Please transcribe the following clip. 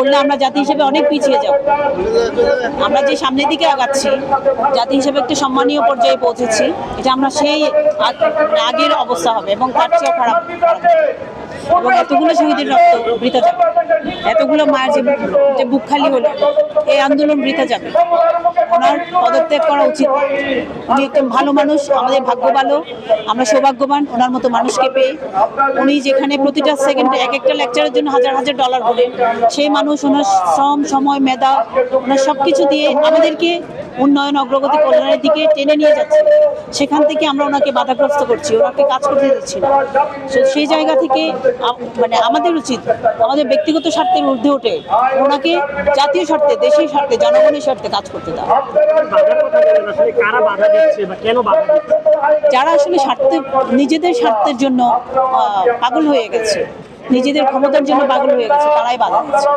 করলে আমরা জাতি হিসেবে অনেক পিছিয়ে যাব আমরা যে সামনের দিকে আগাচ্ছি, জাতি হিসেবে একটা সম্মানীয় পর্যায়ে পৌঁছেছি, এটা আমরা সেই আগ- আগের অবস্থা হবে এবং তার চেয়েও খারাপ। এতগুলো শহীদের রক্ত বৃথা যাবে। এতগুলো মায়ের যে যে বুক খালি হলো, এই আন্দোলন বৃথা যাবে। ওনার পদত্যাগ করা উচিত। উনি একজন ভালো মানুষ, আমাদের ভাগ্য ভালো আমরা সৌভাগ্যবান ওনার মতো মানুষকে পেয়ে। উনি যেখানে প্রতিটা সেকেন্ডে এক একটা লেকচারের জন্য হাজার হাজার ডলার বলেন সেই মানুষ ওনার শ্রম, সময়, মেধা, ওনার সব কিছু দিয়ে আমাদেরকে উন্নয়ন অগ্রগতি কল্যাণের দিকে টেনে নিয়ে যাচ্ছে। সেখান থেকে আমরা ওনাকে বাধাগ্রস্ত করছি, ওনাকে কাজ করতে দিচ্ছি না। সেই জায়গা থেকে মানে আমাদের উচিত, আমাদের ব্যক্তিগত স্বার্থের ঊর্ধ্বে ওঠে ওনাকে জাতীয় স্বার্থে, দেশের স্বার্থে, জনগণের স্বার্থে কাজ করতে দেওয়া। যারা আসলে স্বার্থে, নিজেদের স্বার্থের জন্য পাগল হয়ে গেছে, নিজেদের ক্ষমতার জন্য পাগল হয়ে গেছে, তারাই বাধা দিচ্ছে।